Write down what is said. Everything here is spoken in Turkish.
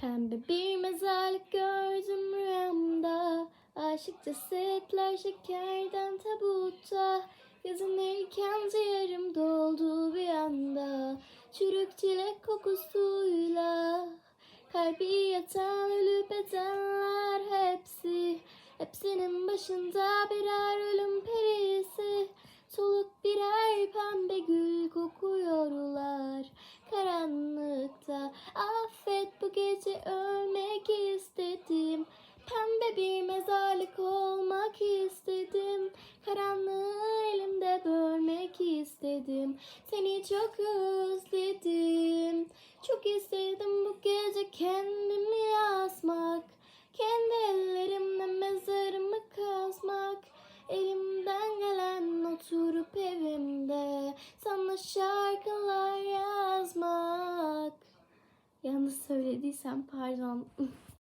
Pembe bir mezarlık gördüm rüyamda. Aşık cesetler şekerden tabutta Gezinirken ciğerim doldu bir anda. Çürük çilek kokusuyla Kalbi yatan ölü bedenler hepsi. Hepsinin başında birer ölüm perisi. Soluk birer pembe gül kokuyorlar gece ölmek istedim. Pembe bir mezarlık olmak istedim. Karanlığı elimde bölmek istedim. Seni çok özledim. Çok istedim bu gece kendimi asmak. Kendi ellerimle mezarımı kazmak. Elimden gelen oturup evimde. Sana şarkılar Yanlış söylediysem pardon